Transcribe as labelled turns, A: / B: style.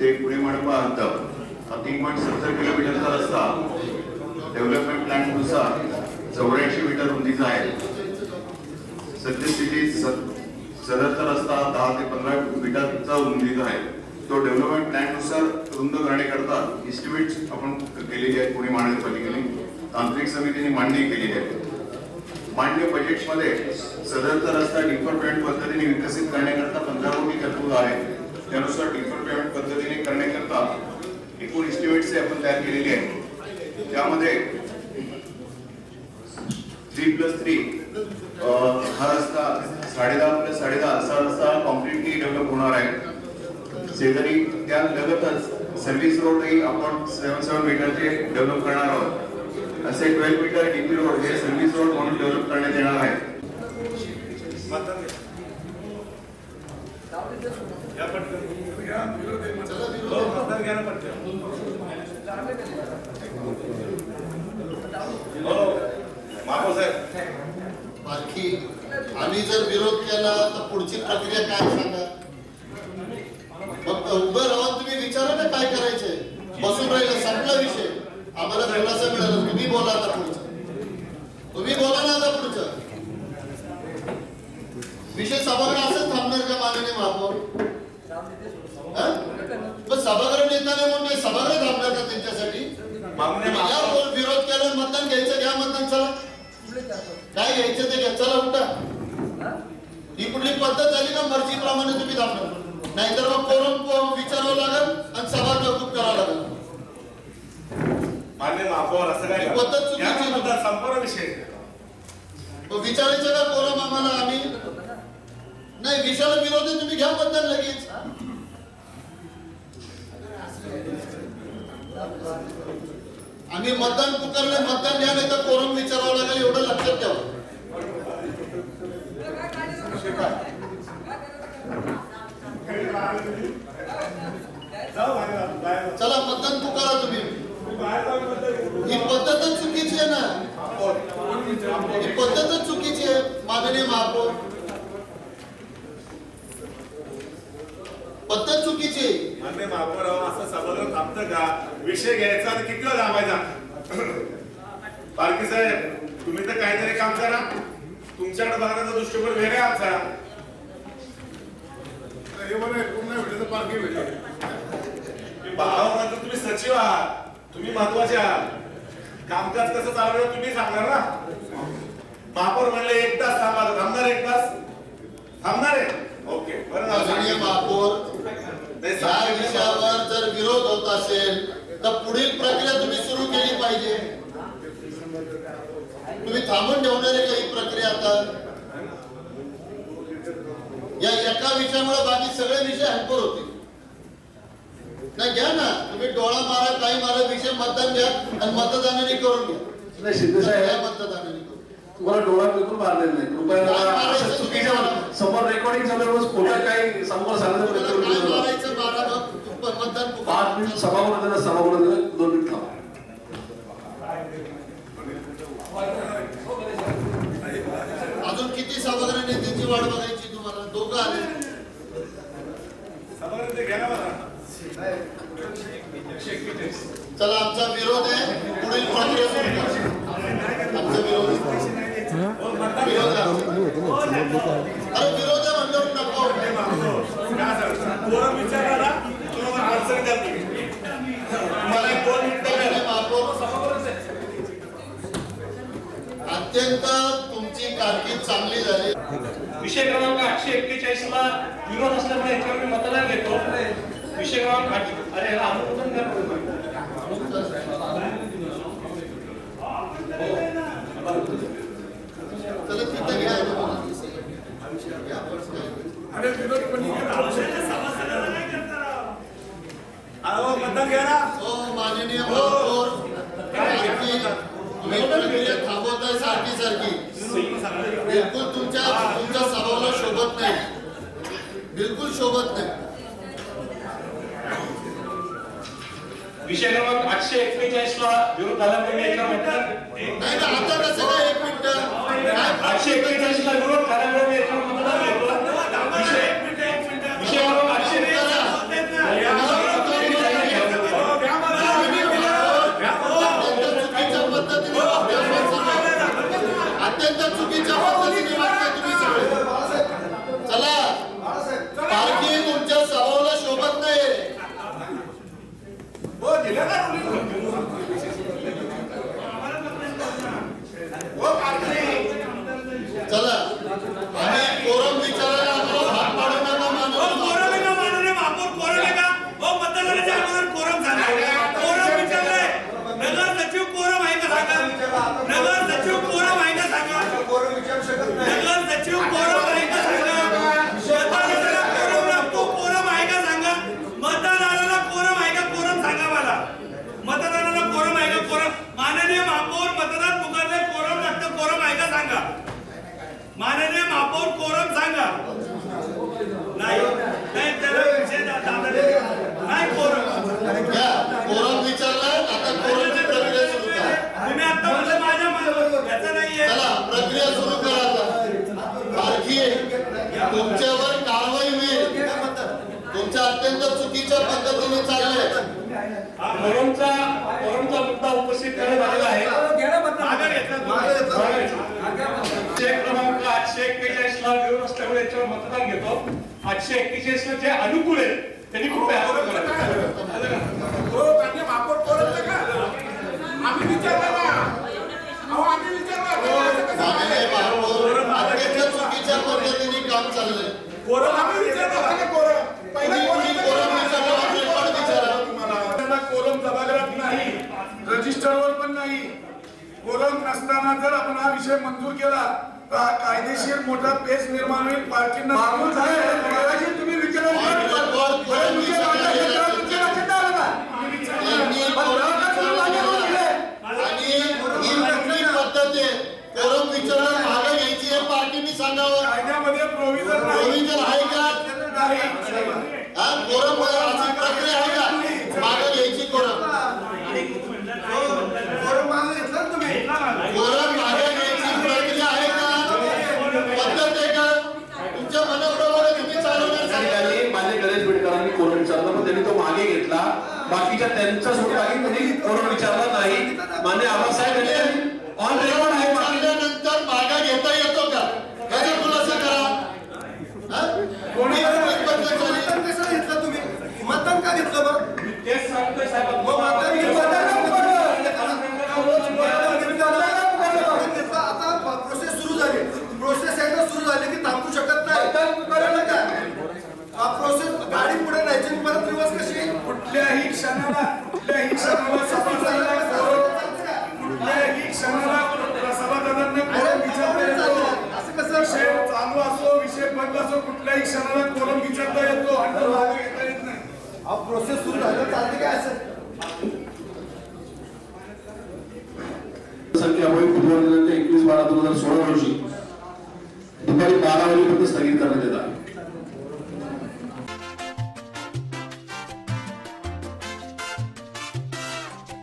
A: ते पुणे मनपा अंतर. हा तीन पॉईंट सत्तर किलोमीटरचा रस्ता. डेव्हलपमेंट प्लॅननुसार चौऱ्याऐंशी मीटर रुंदीचा आहे. सद्यस्थितीत सदरचा रस्ता दहा ते पंधरा मीटरचा रुंदीचा आहे. तो डेव्हलपमेंट प्लॅननुसार रुंद करण्याकरता इस्टिमेट आपण केलेली आहे पुणे महानगरपालिकेने. तांत्रिक समितीने मांडणी केलेली आहे. मान्य बजेटमध्ये सदरचा रस्ता डिफर पद्धतीने विकसित करण्याकरता पंधरा कोटी तरतूद आहे. त्यानुसार डिफर पेमेंट पद्धतीने करण्याकरता एकूण इस्टिमेट्स आपण तयार केलेली आहे त्यामध्ये थ्री प्लस थ्री हा रस्ता साडेदहा प्लस साडेदहा असा रस्ता कॉम्प्लिटली डेव्हलप होणार आहे. शेजारी त्या लगतच सर्व्हिस रोडही आपण सेवन सेवन मीटरचे डेव्हलप करणार आहोत. असे ट्वेल्व मीटर डीपी रोड हे सर्व्हिस रोड म्हणून डेव्हलप करण्यात येणार आहे
B: या पटकन. हो, मतदान घ्या ना पटकन. हो, महापौर साहेब
C: बाकी आम्ही जर विरोध केला तर पुढची प्रक्रिया काय सांगा? फक्त उभं राहून तुम्ही विचारा ना काय करायचंय. बसून राहिलं संपला विषय. आम्हाला दिलासा मिळाला. तुम्ही बोला आता पुढचं तुम्ही बोला ना आता पुढचं विषय सभागृह असंच थांबणार का माननीय महापौर हा? पण सभागृह नेता नाही म्हणून काही सभागृह थांबणार का त्यांच्यासाठी. विरोध केला मतदान घ्यायचं घ्या मतदान चला. काय घ्यायचं ते घ्या चला उठा. ही कुठली पद्धत झाली का मर्जीप्रमाणे तुम्ही दाखवा नाहीतर मग कोरून विचारावं लागेल आणि सभा तहकूब करावं लागेल.
B: मान्य महापौर असं काय.
C: पद्धत चुकीची
B: ना. मतदान संपूर्ण विषय
C: मग विचारायचं का कोरम आम्हाला आम्ही? नाही विषयाला विरोध तुम्ही घ्या मतदान लगेच. आम्ही मतदान पुकारले मतदान घ्या नाही तर कोरम विचारावं लागेल एवढं लक्षात ठेवा. चला मतदान पुकारा तुम्ही. ही पद्धतच चुकीची आहे ना. ही पद्धतच चुकीची आहे माननीय महापौर पद्धत चुकीची
B: मान्य महापौर अहो, असं सभागृह थांबतं का? विषय घ्यायचा आणि किती वेळ थांबायचा? पालखी साहेब तुम्ही तर काहीतरी काम करा. तुमच्याकडे बघण्याचा दृष्टिकोन वेगळा आमचा.
D: हे बरं पूर्ण भेटलं तर पालखी भेटेल.
B: भाव म्हणजे तुम्ही सचिव आहात. तुम्ही महत्त्वाचे आहात. कामकाज कसं चालवलं तुम्ही सांगणार ना? महापौर म्हणले एक तास थांबा थांबणार एक तास. थांबणार. आहे ओके
C: माननीय. महापौर या. विषयावर जर विरोध होत असेल तर पुढील प्रक्रिया तुम्ही सुरू केली पाहिजे. तुम्ही थांबून ठेवणारे काही प्रक्रिया आता. या एका विषयामुळे बाकी सगळे विषय हॅम्पर होते नाही घ्या ना. तुम्ही डोळा मारा काही मारा विषय मतदान घ्या आणि मतदानाने करून घ्या. मतदानाने करून
E: तुम्हाला डोळा बिलकुल मारलेला नाही. कृपया चुकीच्या? समोर रेकॉर्डिंग आहे, खोटं काही समोर
C: मतदान
E: पाच मिनिट. सभागृह दिलं सभागृह दिलं दोन मिनिट थांबा.
C: अजून किती सभागृह नेत्यांची वाट बघायची तुम्हाला. दोघं आले.
B: सभागृह घ्या.
C: चला आमचा विरोध आहे. पुढील प्रक्रिया अत्यंत तुमची कारकीर्द चांगली झाली
F: विषय क्रमांक आठशे एक्केचाळीस ला विरोध असल्यामुळे याच्यावर मी मतदान घेतो. विषय क्रमांक आठ अरे अनुमोदन करतो.
C: चला तिथं घ्या
D: अरे विरोध पण
B: अहो, मतदान घ्या ना.
C: हो माननीय महापौर. तुम्ही प्रक्रिया थांबवताय सारखी सारखी बिलकुल तुमच्या तुमच्या सभाला शोभत नाही. बिलकुल शोभत नाही.
F: विषय क्रमांक आठशे एक्केचाळीस ला विरोध
C: कसं काय एक
F: आठशे एक्केचाळीस ला विरोध मतदान घेतो विषय विषय क्रमांक आठशे
C: करा.
B: दिलं ना हो पाटील
C: चला आम्ही कोरम विचारायला आलो हात पाडू नका
G: हो,
C: मानव
G: कोरम आहे का माननीय महापौर कोरम आहे का हो मतदानाच्या अगोदर कोरम झाला कोरम विचारलंय नगर सचिव कोरम आहे का सांगा नगर सचिव कोरम आहे का सांगा नगर सचिव कोरम आहे का सांगा मतदानाला कोरम लागतो कोरम आहे का सांगा मतदानाला कोरम आहे का कोरम सांगा मला मतदानाला कोरम आहे का कोरम माननीय महापौर मतदान पुकारले कोरम लागतं कोरम आहे का सांगा. माननीय महापौर कोरम सांगा. नाही नाही त्याला विषय. नाही. कोरम.
C: कोरम आता कोरमची प्रक्रिया सुरू करा.
G: तुम्ही आता म्हणलं माझ्या मागं. याचं नाहीये
C: चला प्रक्रिया सुरू करा बारकी तुमच्यावर कारवाई होईल. तुमच्या अत्यंत चुकीच्या पद्धतीने चाललंय.
F: कोरमचा कोरमचा मुद्दा उपस्थित करण्यात आलेला आहे. चेक क्रमांक आठशे एक्केचाळीस ला विरोध असल्यामुळे याच्यावर मतदान घेतो. आठशे एक्केचाळीस ला जे अनुकूल आहे त्यांनी खूप
D: हो आम्ही विचारलं आम्ही विचारलं.
C: काम चाललंय
D: कोरम आम्ही विचारलं का कोरम
C: कुणी कुणी कोरम विचारला रेकॉर्ड विचारा
D: त्यांना कोरम सभागृहात नाही रजिस्टरवर पण नाही. कोरम नसताना जर आपण हा विषय मंजूर केला तर हा कायदेशीर मोठा पेच निर्माण होईल. पार्टींना तुम्ही
C: ऑन कोरम विचारला यांनी कोरम विचारला आणि ही कुठली पद्धत आहे कोरम विचारणं मागे घ्यायची हे पार्टीने सांगावं
D: कायद्यामध्ये प्रोव्हिजन नाही
C: प्रोव्हिजन आहे का
D: नाही
C: हा कोरम अशी प्रक्रिया आहे का मागे घ्यायची कोरम कोरम मागे घ्यायची प्रक्रिया आहे का पद्धत आहे का तुमच्या मनाप्रमाणे तुम्ही चालवणार
E: त्या
C: सांगा.
E: ठिकाणी मान्य गणेश बेडकरांनी कोरम विचारला? पण त्यांनी तो मागे घेतला. बाकीच्या त्यांचा सोड बाकी त्यांनी कोरम विचारला नाही. मान्य आबासाहेब यांनी ऑन रेकॉर्ड आहे. मागे
C: चालल्यानंतर मागा घेता येतो का? याचा खुलासा करा? हा? कोणी?
H: मतदान का घेतलं मग?
F: तेच सांगतोय साहेब
H: मग मतदान घेतलं आता प्रोसेस सुरू झाली प्रोसेस एकदा सुरू झाली की थांबू शकत नाही कळलं का हा प्रोसेस परत रिवर्स कशी
D: कुठल्याही क्षणाला कुठल्याही क्षणाला कुठल्याही क्षणाला सभासदांना कोरम विचारता येतो.
H: असं कसं?
D: विषय चालू असो विषय बंद असो कुठल्याही क्षणाला कोरम विचारता येतो. आणि तो मागे घेता येत नाही.
H: हा प्रोसेस सुरू झालं. चालते काय असं?
E: संख्यामुळे फेब्रुवारी दिनांक एकवीस बारा दोन हजार सोळा रोजी. दुपारी बारा वाजेपर्यंत स्थगित करण्यात येत. आहे